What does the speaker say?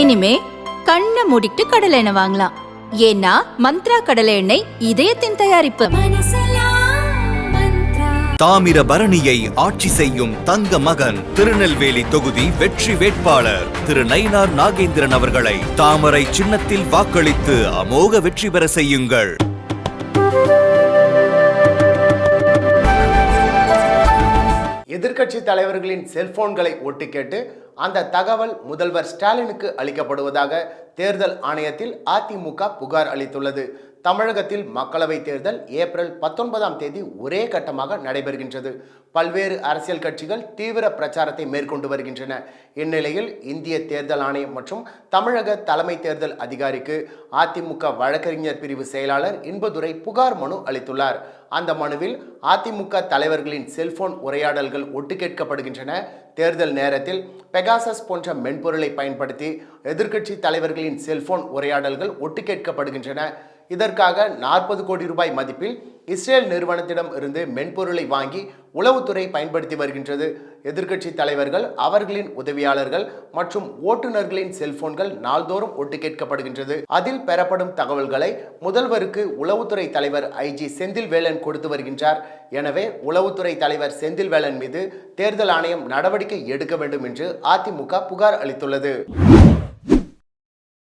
இனிமே கண்ணை மூடிட்டு கடலை எண்ணெய் வாங்கலாம். ஏன்னா மந்த்ரா கடலை எண்ணெய் இதயத்தின் தயாரிப்பு. தாமிர பரணியை ஆட்சி செய்யும் தங்க மகன் திருநெல்வேலி தொகுதி வெற்றி வேட்பாளர் திரு நயினார் நாகேந்திரன் அவர்களை தாமரை சின்னத்தில் வாக்களித்து அமோக வெற்றி பெற செய்யுங்கள். எதிர்க்கட்சி தலைவர்களின் செல்போன்களை ஒட்டு கேட்டு அந்த தகவல் முதல்வர் ஸ்டாலினுக்கு அளிக்கப்படுவதாக தேர்தல் ஆணையத்தில் அதிமுக புகார் அளித்துள்ளது. தமிழகத்தில் மக்களவைத் தேர்தல் ஏப்ரல் பத்தொன்பதாம் தேதி ஒரே கட்டமாக நடைபெறுகின்றது. பல்வேறு அரசியல் கட்சிகள் தீவிர பிரச்சாரத்தை மேற்கொண்டு வருகின்றன. இந்நிலையில் இந்திய தேர்தல் ஆணையம் மற்றும் தமிழக தலைமை தேர்தல் அதிகாரிக்கு அதிமுக வழக்கறிஞர் பிரிவு செயலாளர் இன்பதுரை புகார் மனு அளித்துள்ளார். அந்த மனுவில் அதிமுக தலைவர்களின் செல்போன் உரையாடல்கள் ஒட்டு கேட்கப்படுகின்றன. தேர்தல் நேரத்தில் பெகாசஸ் போன்ற மென்பொருளை பயன்படுத்தி எதிர்க்கட்சி தலைவர்களின் செல்போன் உரையாடல்கள் ஒட்டு கேட்கப்படுகின்றன. இதற்காக நாற்பது கோடி ரூபாய் மதிப்பில் இஸ்ரேல் நிறுவனத்திடம் இருந்து மென்பொருளை வாங்கி உளவுத்துறை பயன்படுத்தி வருகின்றது. எதிர்க்கட்சி தலைவர்கள் அவர்களின் உதவியாளர்கள் மற்றும் ஓட்டுநர்களின் செல்போன்கள் நாள்தோறும் ஒட்டு கேட்கப்படுகின்றது. அதில் பெறப்படும் தகவல்களை முதல்வருக்கு உளவுத்துறை தலைவர் ஐஜி செந்தில்வேலன் கொடுத்து வருகின்றார். எனவே உளவுத்துறை தலைவர் செந்தில்வேலன் மீது தேர்தல் ஆணையம் நடவடிக்கை எடுக்க வேண்டும் என்று அதிமுக புகார் அளித்துள்ளது.